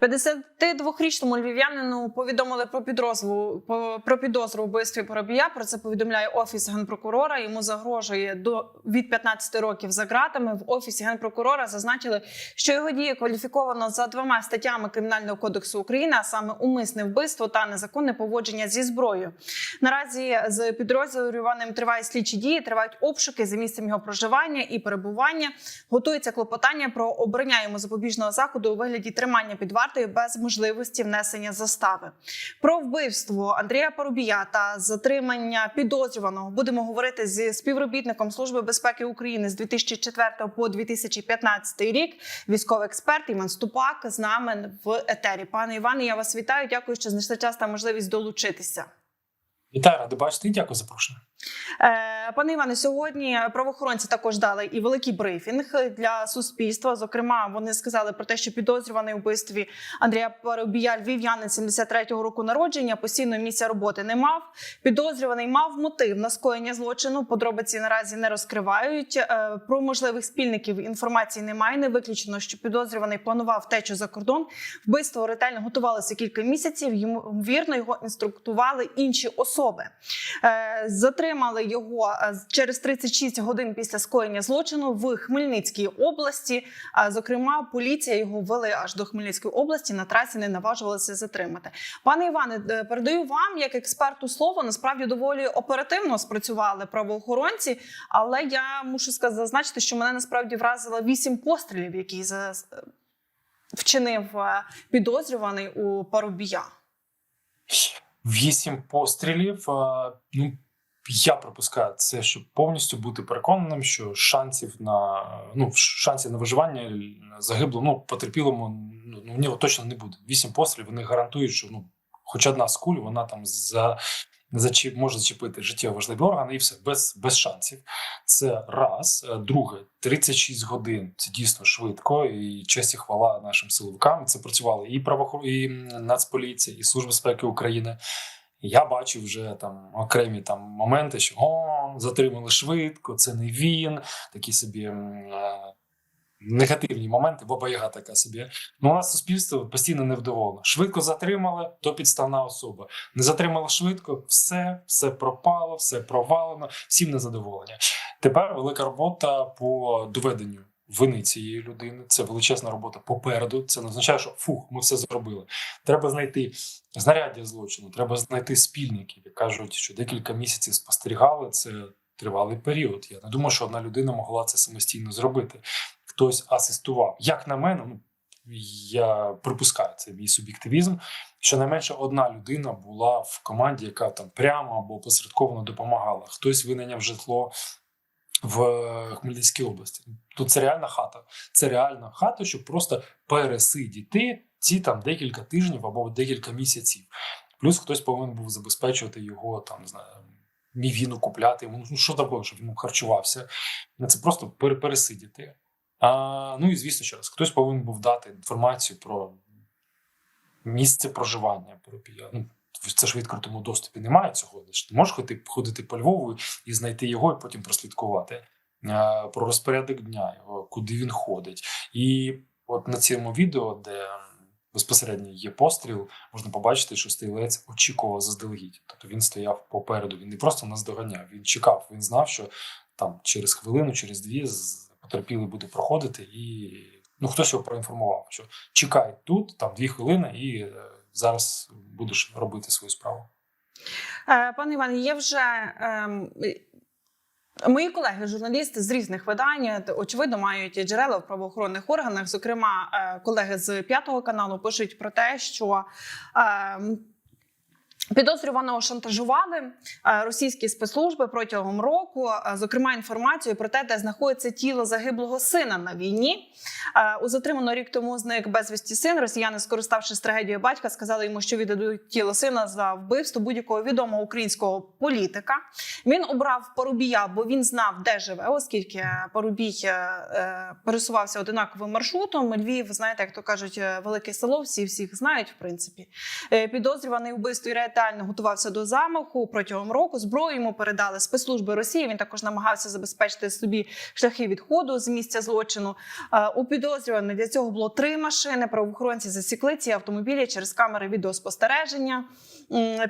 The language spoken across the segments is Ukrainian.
52-річному львів'янину повідомили про підозру про підозру вбивстві Поробія. Про це повідомляє офіс генпрокурора. Йому загрожує до від 15 років за ґратами. В офісі генпрокурора зазначили, що його дії кваліфіковано за двома статтями кримінального кодексу України, а саме умисне вбивство та незаконне поводження зі зброєю. Наразі з підрозділюваним триває слідчі дії, тривають обшуки за місцем його проживання і перебування. Готується клопотання про обрання йому запобіжного заходу у вигляді тримання під вартою без можливості внесення застави. Про вбивство Андрія Парубія та затримання підозрюваного будемо говорити зі співробітником Служби безпеки України з 2004 по 2015 рік. Військовий експерт Іван Ступак з нами в етері. Пане Іване, я вас вітаю. Дякую, що знайшли час та можливість долучитися. Вітаю, ради бачити дякую за запрошення. Е, Пане Іване, сьогодні правоохоронці також дали і великий брифінг для суспільства. Зокрема, вони сказали про те, що підозрюваний у вбивстві Андрія Парубія Львів'янин 73-го року народження, постійного місця роботи не мав. Підозрюваний мав мотив на скоєння злочину. Подробиці наразі не розкривають. Е, Про можливих спільників інформації немає. Не виключено, що підозрюваний планував втечу за кордон. Вбивство ретельно готувалося кілька місяців. Ймовірно, його інструктували інші особи. Е, Затримали його е, через 36 годин після скоєння злочину в Хмельницькій області. Зокрема, поліція його вели аж до Хмельницької області. На трасі не наважувалися затримати. Пане Іване, е, передаю вам як експерту слово. Насправді доволі оперативно спрацювали правоохоронці, але я мушу сказати, зазначити, що мене насправді вразило вісім пострілів, які за- вчинив е, підозрюваний у Парубія. Вісім пострілів. е, Ну я припускаю це, щоб повністю бути переконаним, що шансів на ну шансів на виживання загибло, ну потерпілому ну ну, в нього точно не буде. Вісім пострілів. Вони гарантують, що ну, хоч одна з куль, вона там за. Зачіп може зачепити життєво важливі органи, і все без, без шансів. Це раз. Е, Друге, 36 годин. Це дійсно швидко. І честь і хвала нашим силовикам. Це працювали і правохор... і Нацполіція, і Служба безпеки України. Я бачив вже там окремі там моменти, що о, затримали швидко, це не він. Такі собі е, негативні моменти, баба яга така собі. Ну, у нас суспільство постійно невдоволено. Швидко затримали, то підставна особа. Не затримали швидко, все, все пропало, все провалено, всім незадоволення. Тепер велика робота по доведенню вини цієї людини. Це величезна робота попереду. Це не означає, що фух, ми все зробили. Треба знайти знаряддя злочину, треба знайти спільників. Як кажуть, що декілька місяців спостерігали це. Тривалий період. Я не думаю, що одна людина могла це самостійно зробити. Хтось асистував. Як на мене, ну я припускаю це мій суб'єктивізм. Щонайменше одна людина була в команді, яка там прямо або посередковано допомагала. Хтось винайняв житло в Хмельницькій області. Тут це реальна хата. Це реальна хата, щоб просто пересидіти ці там декілька тижнів або декілька місяців. Плюс хтось повинен був забезпечувати його там, не знаю, мівіну купляти йому. Ну що таке, щоб він харчувався. Це просто пере- пересидіти. А, ну і звісно, ще раз, хтось повинен був дати інформацію про місце проживання. Ну, це ж в відкритому доступі немає цього. Ти можеш ходити, ходити по Львову і знайти його, і потім прослідкувати а, про розпорядок дня його, куди він ходить. І от на цьому відео, де безпосередньо є постріл, можна побачити, що стрілець очікував заздалегідь. Тобто він стояв попереду, він не просто наздоганяв, він чекав, він знав, що там через хвилину, через дві потерпілий буде проходити, і ну хтось його проінформував, що чекай тут, там дві хвилини, і е, зараз будеш робити свою справу. Е, Пане Іван, є вже ем, мої колеги, журналісти з різних видань, е, очевидно, мають джерела в правоохоронних органах. Зокрема, е, колеги з п'ятого каналу пишуть про те, що ем, Підозрюваного шантажували е, російські спецслужби протягом року. е, Зокрема, інформацію про те, де знаходиться тіло загиблого сина на війні. Е, У затримано рік тому зник безвісті син. Росіяни, скориставшись трагедією батька, сказали йому, що віддадуть тіло сина за вбивство будь-якого відомого українського політика. Він обрав Порубія, бо він знав, де живе, оскільки Порубій пересувався одинаковим маршрутом. Львів, знаєте, як то кажуть, велике село, всі всіх знають, в принципі. Підозрюваний у вбивстві ретельно ретельно готувався до замаху протягом року. Зброю йому передали спецслужби Росії. Він також намагався забезпечити собі шляхи відходу з місця злочину. Е, У підозрюваних для цього було три машини. Правоохоронці засікли ці автомобілі через камери відеоспостереження.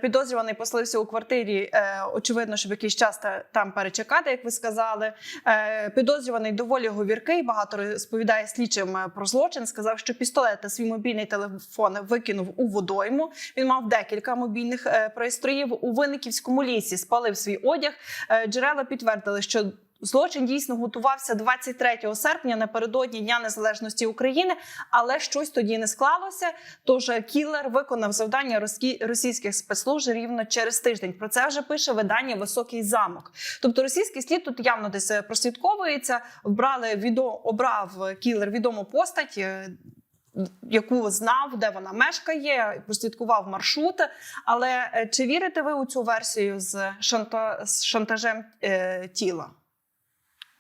Підозрюваний поселився у квартирі. е, Очевидно, щоб якийсь час там перечекати, як ви сказали. Е, Підозрюваний доволі говіркий. Багато розповідає слідчим про злочин. Сказав, що пістолет та свій мобільний телефон викинув у водойму. Він мав декілька мобільних е, пристроїв у Винниківському лісі. Спалив свій одяг. Е, Джерела підтвердили, що. Злочин дійсно готувався 23 серпня напередодні Дня Незалежності України, але щось тоді не склалося. Тож кілер виконав завдання російських спецслужб рівно через тиждень. Про це вже пише видання Високий замок. Тобто російський слід тут явно десь е, прослідковується. Вбрали відо обрав кілер відому постать. Яку знав, де вона мешкає, прослідкував маршрути. Але е, чи вірите ви у цю версію з, шанта... з шантажем е, тіла?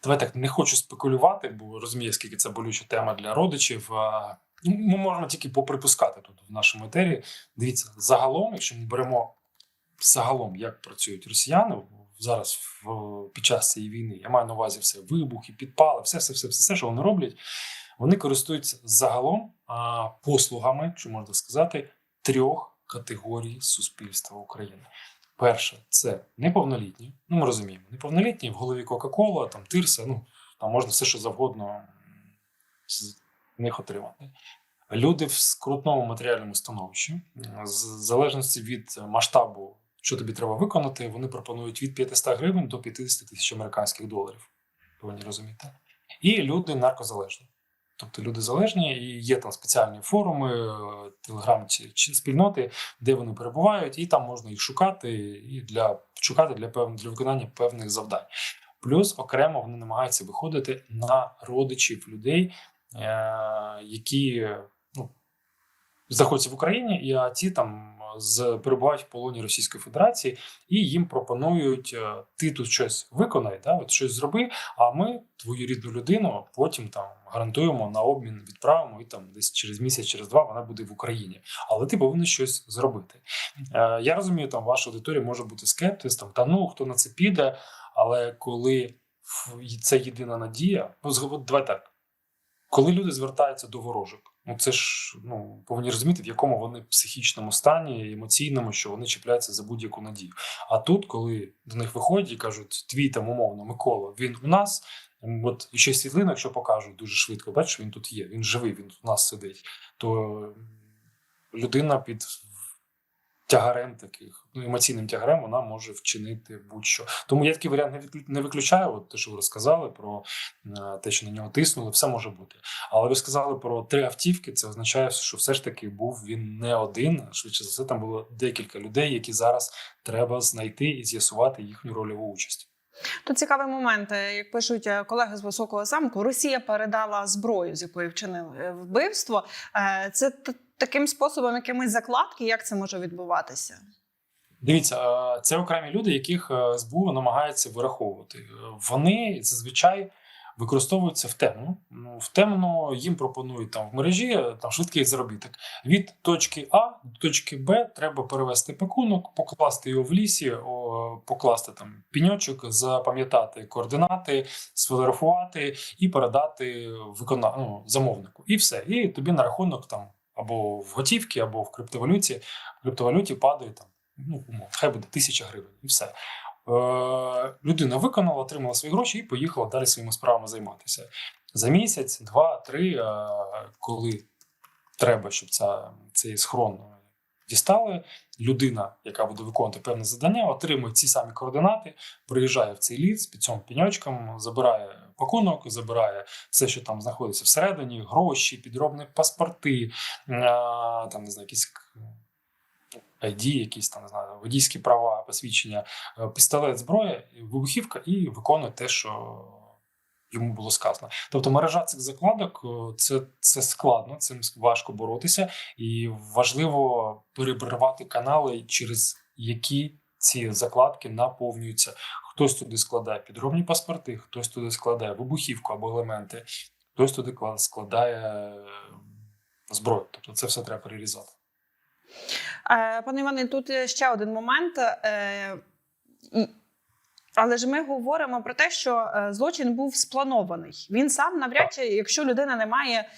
Давай так не хочу спекулювати, бо розумію, скільки це болюча тема для родичів. Ну, Ми можемо тільки поприпускати тут в нашому етері. Дивіться, загалом, якщо ми беремо загалом, як працюють росіяни зараз в, під час цієї війни, я маю на увазі все вибухи, підпали, все, все, все, все, все, що вони роблять. Вони користуються загалом а, послугами, якщо можна сказати, трьох категорій суспільства України. Перше, це неповнолітні. Ну, ми розуміємо, неповнолітні в голові Кока-Кола, там Тирса, ну там можна все, що завгодно з них отримати. Люди в скрутному матеріальному становищі, з залежності від масштабу, що тобі треба виконати, вони пропонують від 500 гривень до 50 тисяч американських доларів. Повинні розуміти. І люди наркозалежні. Тобто люди залежні, і є там спеціальні форуми, телеграм чи спільноти, де вони перебувають, і там можна їх шукати і для шукати для пев, для виконання певних завдань. Плюс окремо вони намагаються виходити на родичів людей, е, які ну, знаходяться в Україні, і а ті там з перебувають в полоні Російської Федерації, і їм пропонують: е, ти тут щось виконай, да, от щось зроби. А ми твою рідну людину потім там гарантуємо на обмін, відправимо, і там десь через місяць, через два вона буде в Україні. Але ти повинен щось зробити. Е, я розумію, там ваша аудиторія може бути скептис, там та ну хто на це піде. Але коли це єдина надія, ну давай так. Коли люди звертаються до ворожок, ну це ж ну повинні розуміти, в якому вони психічному стані, емоційному, що вони чіпляються за будь-яку надію. А тут, коли до них виходять і кажуть, твій там умовно Микола, він у нас. От і ще світлина, якщо покажуть дуже швидко, бачиш, він тут є, він живий, він тут у нас сидить. То людина під тягарем таких, ну емоційним тягарем, вона може вчинити будь-що. Тому я такий варіант не виключаю. От те, що ви розказали про е, те, що на нього тиснули, все може бути. Але ви сказали про три автівки. Це означає, що все ж таки був він не один. Швидше за все, там було декілька людей, які зараз треба знайти і з'ясувати їхню рольову участь. Тут цікавий момент. Е, Як пишуть е, колеги з високого замку, Росія передала зброю, з якої вчинили е, вбивство. Це таким способом, якимись закладки, як це може відбуватися? Дивіться, це окремі люди, яких ЗБУ намагається вираховувати. Вони зазвичай використовуються в темну. Ну, в темну їм пропонують там в мережі е, там швидкий заробіток. Від точки А до точки Б треба перевести пакунок, покласти його в лісі, покласти там піньочок, запам'ятати координати, сфотографувати і передати викона... ну, замовнику. І все. І тобі на рахунок там або в готівці, або в криптовалюті. В криптовалюті падає там ну, хай буде тисяча гривень, і все. Е, людина виконала, отримала свої гроші і поїхала далі своїми справами займатися. За місяць, два, три, е, коли треба, щоб ця, цей схрон дістали, людина, яка буде виконувати певне завдання, отримує ці самі координати, приїжджає в цей ліс під цим піньочком, забирає пакунок, забирає все, що там знаходиться всередині, гроші, підробні паспорти, е, там не знаю, якісь. ID, якісь там не знаю, водійські права, посвідчення, е, пістолет, зброя, вибухівка і виконує те, що йому було сказано. Тобто мережа цих закладок е, це, це складно, цим важко боротися, і важливо перебривати канали, через які ці закладки наповнюються. Хтось туди складає підробні паспорти, хтось туди складає вибухівку або елементи, хтось туди складає е, зброю. Тобто це все треба перерізати. Е, Пане Іване, тут ще один момент. Е, Але ж ми говоримо про те, що е, злочин був спланований. Він сам навряд чи, якщо людина не має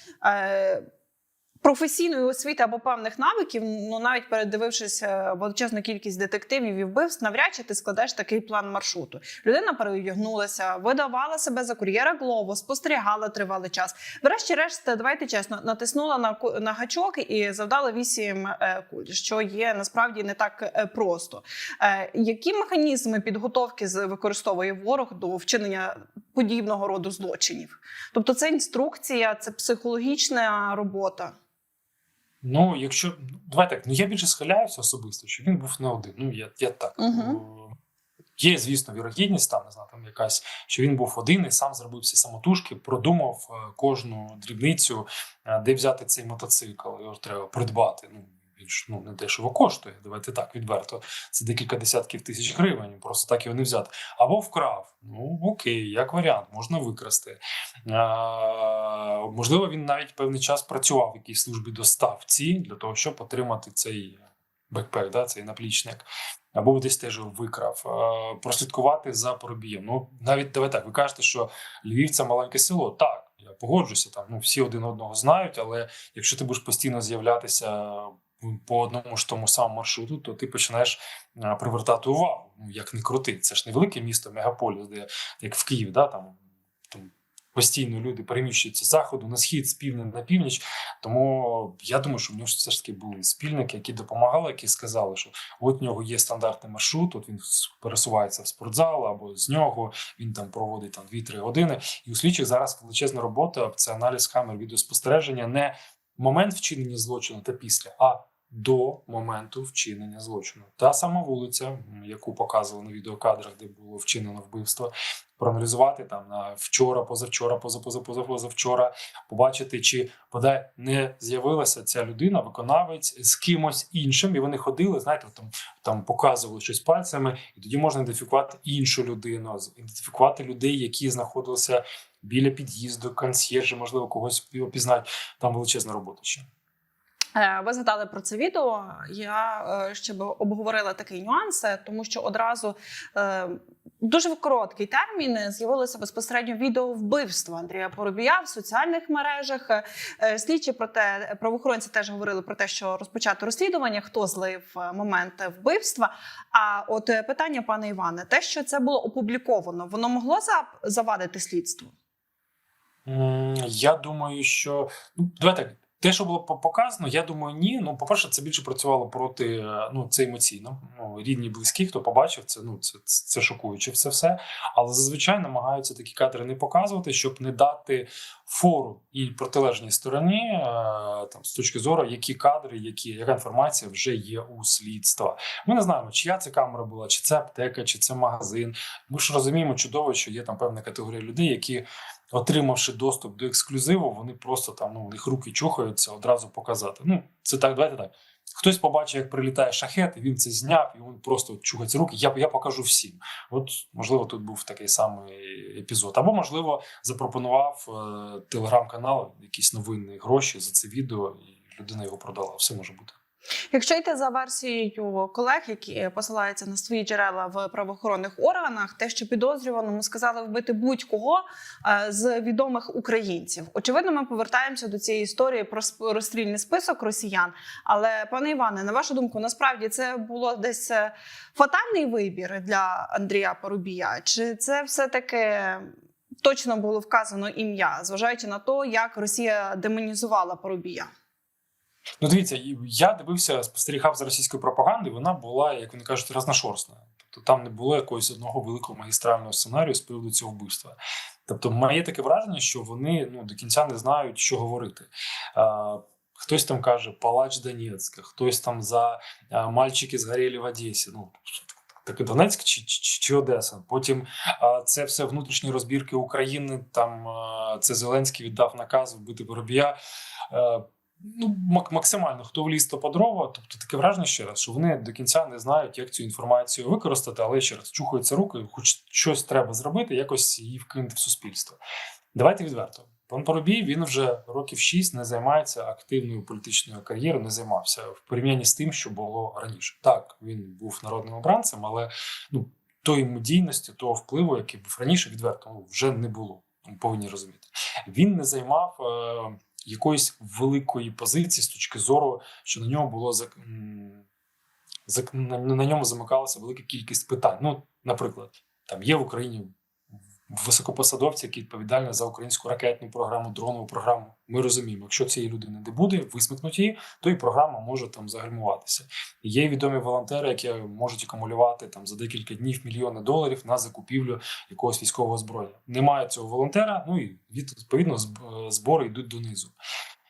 професійної освіти або певних навиків, ну навіть передивившись е, величезну кількість детективів і вбивств, навряд чи ти складеш такий план маршруту. Людина переодягнулася, видавала себе за кур'єра Глово, спостерігала тривалий час. Врешті-решт, давайте чесно, натиснула на на гачок і завдала вісім е, куль, що є насправді не так е, просто. Які механізми підготовки використовує ворог до вчинення подібного роду злочинів? Тобто, це інструкція, це психологічна робота. Ну, якщо давай так, ну я більше схиляюся особисто, що він був не один. Ну я, я так. Ну, Є, звісно, вірогідність там, не знаю, там якась, що він був один і сам зробив всі самотужки, продумав е, кожну дрібницю, е, де взяти цей мотоцикл, його треба придбати. Ну, ж ну, не дешево коштує. Давайте так, відверто. Це декілька десятків тисяч гривень, просто так його не взяти. Або вкрав. Ну окей, як варіант, можна викрасти. А, можливо, він навіть певний час працював в якійсь службі доставці для того, щоб отримати цей бекпек, да, цей наплічник. Або десь теж викрав. Прослідкувати за поробієм. Ну, навіть давай так, ви кажете, що Львів це маленьке село. Так, я погоджуся, там ну, всі один одного знають, але якщо ти будеш постійно з'являтися по одному ж тому самому маршруту, то ти починаєш привертати увагу. Ну, як не крути. Це ж не велике місто, мегаполіс, де як в Києві, да, там, там постійно люди переміщуються з заходу на схід, з півдня на північ. Тому я думаю, що в нього все ж таки були спільники, які допомагали, які сказали, що от в нього є стандартний маршрут, от він пересувається в спортзал або з нього, він там проводить там 2-3 години. І у слідчих зараз величезна робота це аналіз камер відеоспостереження, не момент вчинення злочину та після, а до моменту вчинення злочину. Та сама вулиця, яку показували на відеокадрах, де було вчинено вбивство, проаналізувати там на вчора, позавчора, позапоза, позавчора, побачити, чи бодай не з'явилася ця людина, виконавець з кимось іншим, і вони ходили, знаєте, там, там показували щось пальцями, і тоді можна ідентифікувати іншу людину, ідентифікувати людей, які знаходилися біля під'їзду, консьєржі, можливо, когось опізнають. Там величезна робота ще. Е, Ви згадали про це відео. Я е, ще би обговорила такий нюанс, тому що одразу е, дуже в короткий термін з'явилося безпосередньо відео вбивства Андрія Поробія в соціальних мережах. Слідчі про те, правоохоронці теж говорили про те, що розпочато розслідування, хто злив момент вбивства. А от питання, пане Іване, те, що це було опубліковано, воно могло завадити слідству? Я думаю, що ну давай так. Те, що було показано, я думаю, ні. Ну, по-перше, це більше працювало проти е, ну, це емоційно. Ну, рідні, близькі, хто побачив це, ну це, це, шокуюче це все. Але зазвичай намагаються такі кадри не показувати, щоб не дати фору і протилежній стороні, е, там з точки зору, які кадри, які яка інформація вже є у слідства. Ми не знаємо, чия це камера була, чи це аптека, чи це магазин. Ми ж розуміємо чудово, що є там певна категорія людей, які отримавши доступ до ексклюзиву, вони просто там ну у них руки чухаються одразу показати. Ну це так, давайте так. Хтось побачив, як прилітає шахет, і він це зняв, і він просто чухається руки. Я я покажу всім. От можливо, тут був такий самий епізод. Або можливо запропонував е, телеграм-канал якісь новинні гроші за це відео, і людина його продала. Все може бути. Якщо йти за версією колег, які посилаються на свої джерела в правоохоронних органах, те, що підозрюваному сказали вбити будь-кого е, з відомих українців. Очевидно, ми повертаємося до цієї історії про розстрільний список росіян. Але пане Іване, на вашу думку, насправді це було десь е, фатальний вибір для Андрія Порубія? Чи це все таки точно було вказано ім'я, зважаючи на те, як Росія демонізувала Порубія? Ну, дивіться, я дивився, спостерігав за російською пропагандою. Вона була, як вони кажуть, разношорстною. Тобто там не було якогось одного великого магістрального сценарію з приводу цього вбивства. Тобто, моє таке враження, що вони ну до кінця не знають, що говорити. А, Хтось там каже Палач Донецька, хтось там за а, мальчики згоріли в Одесі. Ну таке Донецьк чи, чи, чи Одеса. Потім а, це все внутрішні розбірки України. Там а, це Зеленський віддав наказ вбити Воробія. Е, ну, мак- максимально хто вліз, то по дрова. Тобто таке враження ще раз, що вони до кінця не знають, як цю інформацію використати, але ще раз чухаються руки, хоч щось треба зробити, якось її вкинути в суспільство. Давайте відверто. Пан Поробій він вже років 6 не займається активною політичною кар'єрою, не займався в порівнянні з тим, що було раніше. Так, він був народним обранцем, але ну тої медійності, того впливу, який був раніше, відверто ну, вже не було. Повинні розуміти. Він не займав е, якоїсь великої позиції з точки зору, що на нього було на ньому замикалася велика кількість питань. Ну, наприклад, там є в Україні високопосадовці, які відповідальні за українську ракетну програму, дронову програму. Ми розуміємо, якщо цієї людини не буде, висмикнуть її, то і програма може там загальмуватися. Є відомі волонтери, які можуть акумулювати там за декілька днів мільйони доларів на закупівлю якогось військового зброєння. Немає цього волонтера. Ну і відповідно зб- збори йдуть донизу.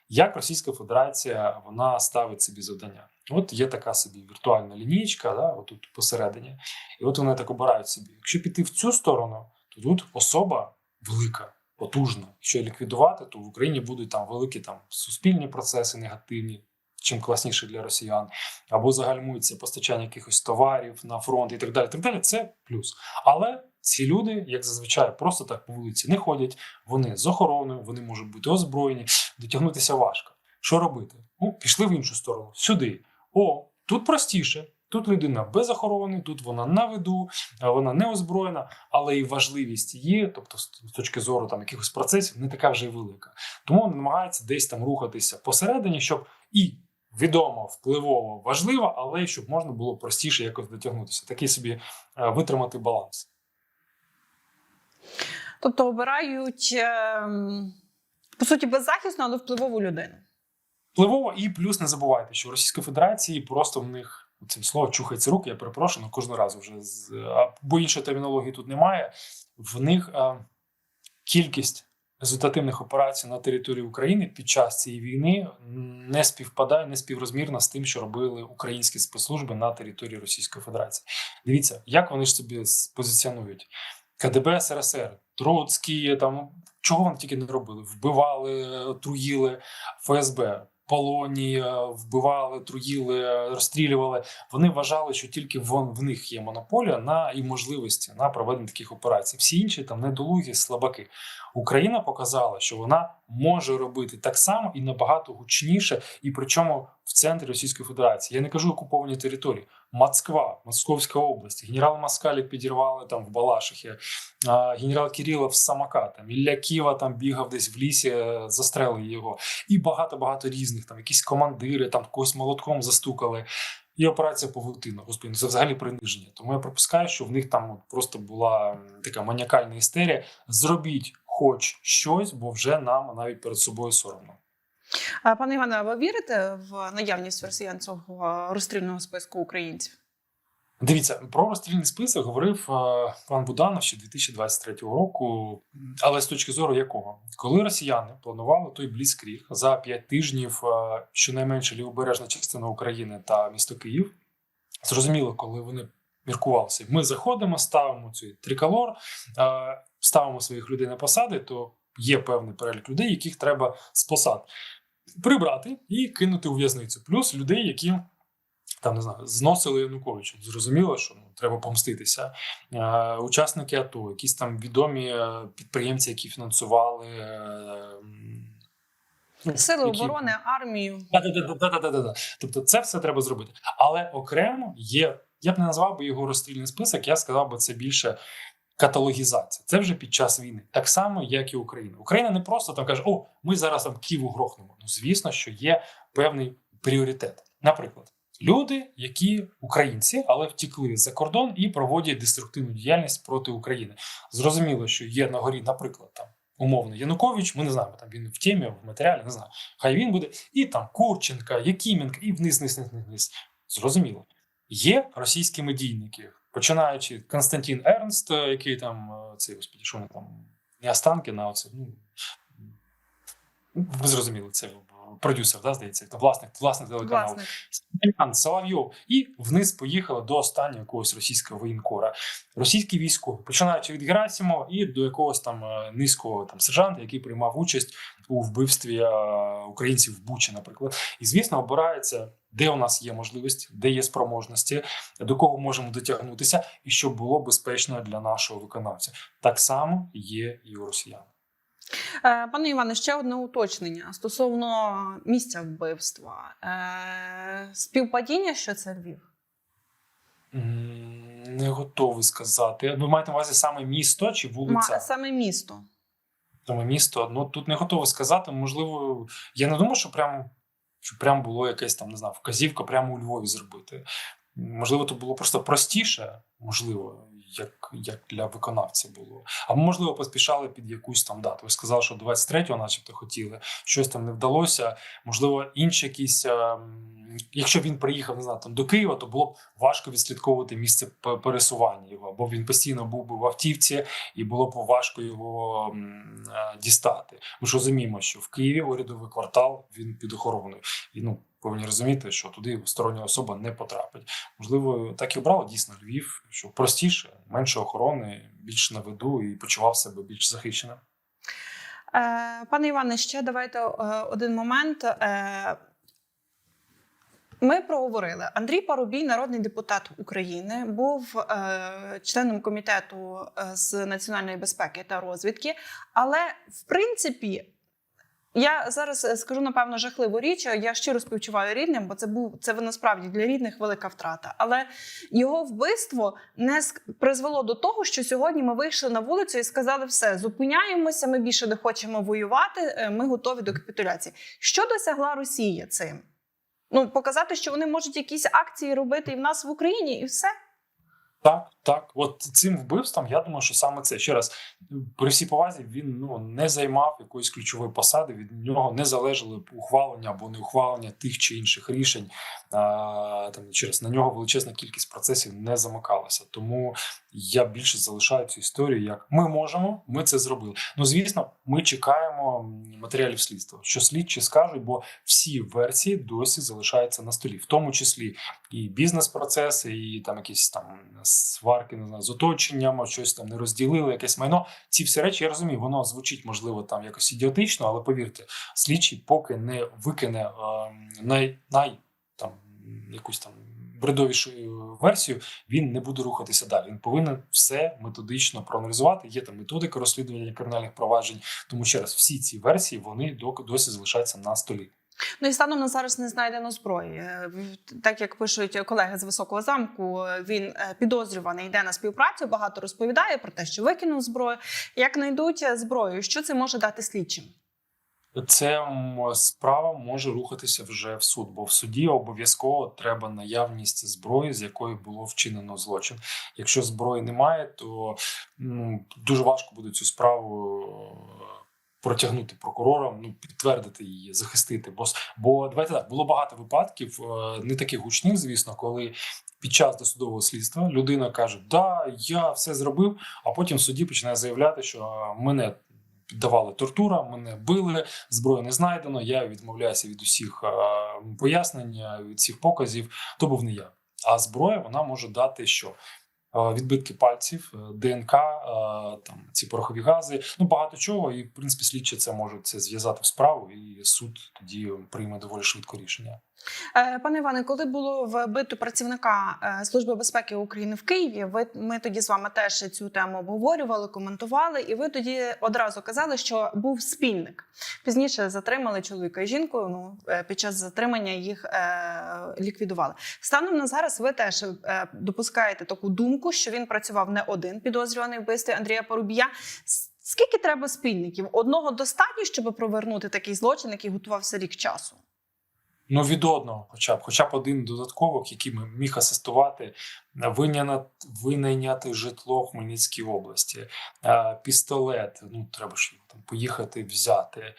Як Російська Федерація вона ставить собі завдання? От є така собі віртуальна лінійка, да, отут посередині, і от вони так обирають собі. Якщо піти в цю сторону, то тут особа велика, потужна. Якщо ліквідувати, то в Україні будуть там великі там суспільні процеси негативні, чим класніше для росіян, або загальмується постачання якихось товарів на фронт і так далі. Так далі, це плюс. Але ці люди, як зазвичай, просто так по вулиці не ходять. Вони з охороною, вони можуть бути озброєні, дотягнутися важко. Що робити? Ну, пішли в іншу сторону, сюди. О, тут простіше. Тут людина без охорони, тут вона на виду, вона не озброєна, але і важливість її, тобто з точки зору там якихось процесів, не така вже й велика. Тому він намагається десь там рухатися посередині, щоб і відомо, впливово, важливо, але й щоб можна було простіше якось дотягнутися. Такий собі е, витримати баланс. Тобто обирають ем, по суті беззахисну, але впливову людину. Впливово і плюс не забувайте, що в Російській Федерації просто в них цим слово чухається руки. Я перепрошую, але кожного разу вже з бо іншої термінології тут немає. В них а, кількість результативних операцій на території України під час цієї війни не співпадає, не співрозмірна з тим, що робили українські спецслужби на території Російської Федерації. Дивіться, як вони ж собі позиціонують. КДБ СРСР, Троцькі, там чого вони тільки не робили? Вбивали, труїли ФСБ, полоні, е, вбивали, труїли, розстрілювали. Вони вважали, що тільки вон в них є монополія на і можливості на проведення таких операцій. Всі інші там недолугі, слабаки. Україна показала, що вона може робити так само і набагато гучніше, і причому в центрі Російської Федерації. Я не кажу окуповані території. Москва, Московська область, генерал Москалік підірвали там в Балашихі, генерал Кирилов з там Ілля Ківа там бігав десь в лісі, е, застрелили його, і багато багато різних там якісь командири, там когось молотком застукали. І операція Павутина. Господи, ну це взагалі приниження. Тому я припускаю, що в них там просто була така маніакальна істерія. Зробіть хоч щось, бо вже нам навіть перед собою соромно. Пане Іване, а ви вірите в наявність росіян цього розстрільного списку українців? Дивіться, про розстрільний список говорив пан Буданов ще 2023 року. Але з точки зору якого, коли росіяни планували той бліцкріг за 5 тижнів, щонайменше лівобережна частина України та місто Київ, зрозуміло, коли вони міркувалися, ми заходимо, ставимо цей триколор, ставимо своїх людей на посади, то є певний перелік людей, яких треба з посад прибрати і кинути у в'язницю. Плюс людей, які там не знаю, зносили Януковича. Зрозуміло, що ну, треба помститися. Е, учасники АТО, якісь там відомі е, підприємці, які фінансували. Е, Сили які- оборони, армію. Да-да-да-да-да-да-да. Тобто це все треба зробити. Але окремо є, я б не назвав би його розстрільний список, я сказав би це більше каталогізація. Це вже під час війни. Так само, як і Україна. Україна не просто там каже, о, ми зараз там Києву грохнемо. Ну, звісно, що є певний пріоритет. Наприклад, люди, які українці, але втікли за кордон і проводять деструктивну діяльність проти України. Зрозуміло, що є на горі, наприклад, там. Умовно, Янукович, ми не знаємо, там він в темі, в матеріалі, не знаю. Хай він буде. І там Курченка, Якименка, і вниз, вниз, вниз, вниз. Зрозуміло. Є російські медійники, починаючи Константин Ернст, е, який там е, цей господі, що вони там не останки на оце, ну, ви зрозуміли, це продюсер, да, здається, власник, власник телеканалу. Власне, Соловйов, і вниз поїхали до останнього якогось російського воєнкора. Російські військові, починаючи від Герасимова і до якогось там е, низького там сержанта, який приймав участь у вбивстві е, українців в Бучі, наприклад. І звісно, обирається, де у нас є можливість, де є спроможності, до кого можемо дотягнутися, і щоб було безпечно для нашого виконавця. Так само є і у росіян. Е, Пане Іване, ще одне уточнення стосовно місця вбивства. Е, Співпадіння, що це Львів? Не готовий сказати. Ви маєте на увазі саме місто чи Ма- вулиця? Саме місто. Саме місто. Ну тут не готовий сказати. Можливо, я не думаю, що прям, що прям було якесь там, не знаю, вказівка прямо у Львові зробити. Можливо, то було просто простіше, можливо, як, як для виконавця було. Або, можливо, поспішали під якусь там дату. Ви сказали, що 23-го, начебто, хотіли, щось там не вдалося. Можливо, інші якісь. ем, Якщо він приїхав не знаю, там, до Києва, то було б важко відслідковувати місце пересування його, бо він постійно був би в автівці, і було б важко його м, е, дістати. Ми ж розуміємо, що в Києві урядовий квартал він під охороною, і ну повинні розуміти, що туди стороння особа не потрапить. Можливо, так і обрали дійсно Львів, що простіше, менше охорони, більш на виду і почував себе більш захищеним. Е, Пане Іване, ще давайте е, один момент. Е, Ми проговорили. Андрій Парубій, народний депутат України, був е, членом комітету з національної безпеки та розвідки. Але в принципі, я зараз е, скажу напевно жахливу річ. Я щиро співчуваю рідним, бо це був це насправді для рідних велика втрата. Але його вбивство не призвело до того, що сьогодні ми вийшли на вулицю і сказали: все, зупиняємося, ми більше не хочемо воювати. е, Ми готові до капітуляції. Що досягла Росія цим? Ну, показати, що вони можуть якісь акції робити і в нас в Україні, і все. Так, так. От цим вбивством, я думаю, що саме це ще раз при всій повазі він ну не займав якоїсь ключової посади. Від нього не залежало ухвалення або не ухвалення тих чи інших рішень. А, там через на нього величезна кількість процесів не замикалася. Тому я більше залишаю цю історію. Як ми можемо, ми це зробили. Ну звісно, ми чекаємо матеріалів слідства, що слідчі скажуть, бо всі версії досі залишаються на столі, в тому числі і бізнес-процеси, і там якісь там сварки не знаю, з оточенням, щось там не розділили, якесь майно. Ці всі речі я розумію, воно звучить можливо там якось ідіотично, але повірте, слідчий поки не викине е, най, най там якусь там бредовішу версію, він не буде рухатися далі. Він повинен все методично проаналізувати. Є там методика розслідування кримінальних проваджень. Тому ще раз, всі ці версії вони досі залишаються на столі. Ну і станом на зараз не знайдено зброї. Е, Так як пишуть колеги з високого замку, він е, підозрюваний йде на співпрацю. Багато розповідає про те, що викинув зброю. Як знайдуть е, зброю, що це може дати слідчим? Це справа може рухатися вже в суд, бо в суді обов'язково треба наявність зброї, з якої було вчинено злочин. Якщо зброї немає, то ну, дуже важко буде цю справу протягнути прокурорам, ну підтвердити її, захистити. Бо, бо давайте так було багато випадків, е, не таких гучних, звісно, коли. Під час досудового слідства людина каже: Да, я все зробив, а потім суді починає заявляти, що мене піддавали тортурам, мене били, зброї не знайдено. Я відмовляюся від усіх е, пояснень, від всіх показів. То був не я. А зброя вона може дати що? Відбитки пальців, е, ДНК, е, там ці порохові гази, ну багато чого. І в принципі слідчі це можуть це зв'язати в справу, і суд тоді прийме доволі швидко рішення. Е, Пане Іване, коли було вбито працівника е, Служби безпеки України в Києві, ви ми тоді з вами теж цю тему обговорювали, коментували, і ви тоді одразу казали, що був спільник. Пізніше затримали чоловіка і жінку. Ну е, під час затримання їх е, ліквідували. Станом на зараз ви теж допускаєте таку думку, що він працював не один підозрюваний вбивстві Андрія Порубія. Скільки треба спільників? Одного достатньо, щоб провернути такий злочин, який готувався рік часу. Ну, від одного, хоча б, хоча б один додаткових, який міг асистувати, е, винайняти житло в Хмельницькій області, е, пістолет. Ну, треба ж там поїхати, взяти, е,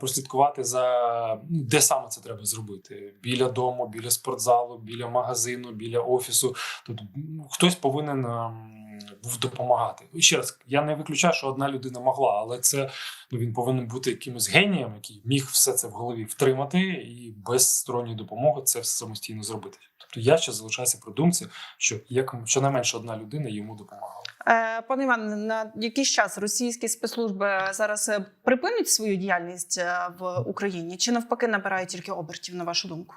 прослідкувати за ну, де саме це треба зробити: біля дому, біля спортзалу, біля магазину, біля офісу. Тобто ну, хтось повинен ем, був допомагати. І ще раз, я не виключаю, що одна людина могла, але це ну, він повинен бути якимось генієм, який міг все це в голові втримати і без сторонньої допомоги це все самостійно зробити. Тобто я ще залишаюся при думці, що як щонайменше одна людина йому допомагала. Е, Пане Іване, на якийсь час російські спецслужби зараз е, припинять свою діяльність е, в Україні чи навпаки набирають тільки обертів, на вашу думку?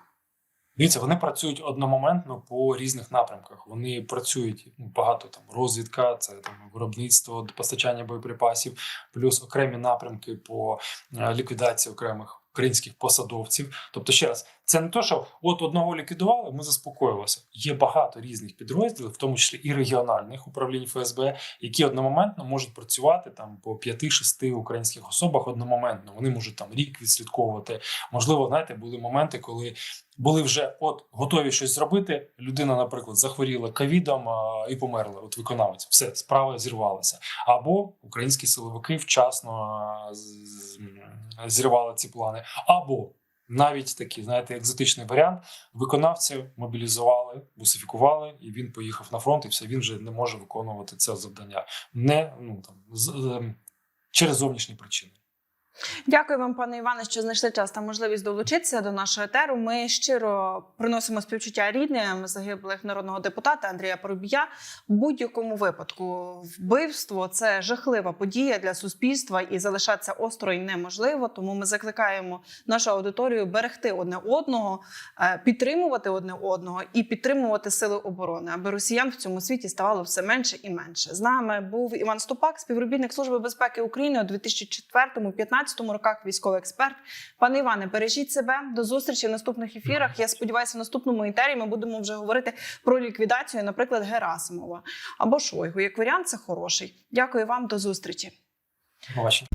Дивіться, вони працюють одномоментно по різних напрямках. Вони працюють ну, багато там розвідка, це там виробництво, постачання боєприпасів, плюс окремі напрямки по е, ліквідації окремих українських посадовців. Тобто, ще раз, це не то, що от одного ліквідували, ми заспокоїлися. Є багато різних підрозділів, в тому числі і регіональних управлінь ФСБ, які одномоментно можуть працювати там по 5-6 українських особах одномоментно. Вони можуть там рік відслідковувати. Можливо, знаєте, були моменти, коли були вже от готові щось зробити. Людина, наприклад, захворіла ковідом і померла. От виконавець, все справа зірвалася. Або українські силовики вчасно зірвали ці плани, або навіть такий, знаєте, екзотичний варіант. Виконавця мобілізували, бусифікували, і він поїхав на фронт, і все він вже не може виконувати це завдання. Не ну там з, з, через зовнішні причини. Дякую вам, пане Іване, що знайшли час та можливість долучитися до нашого етеру. Ми щиро приносимо співчуття рідним загиблих народного депутата Андрія Поробія. В будь-якому випадку вбивство це жахлива подія для суспільства і залишатися осторонь неможливо. Тому ми закликаємо нашу аудиторію берегти одне одного, е, підтримувати одне одного і підтримувати сили оборони, аби росіян в цьому світі ставало все менше і менше. З нами був Іван Ступак, співробітник Служби безпеки України у 2004-2015 роках. Військовий експерт. Пане Іване, бережіть себе до зустрічі в наступних ефірах. Я сподіваюся, в наступному етері ми будемо вже говорити про ліквідацію, наприклад, Герасимова або Шойгу. Як варіант, це хороший. Дякую вам, до зустрічі. Побачення.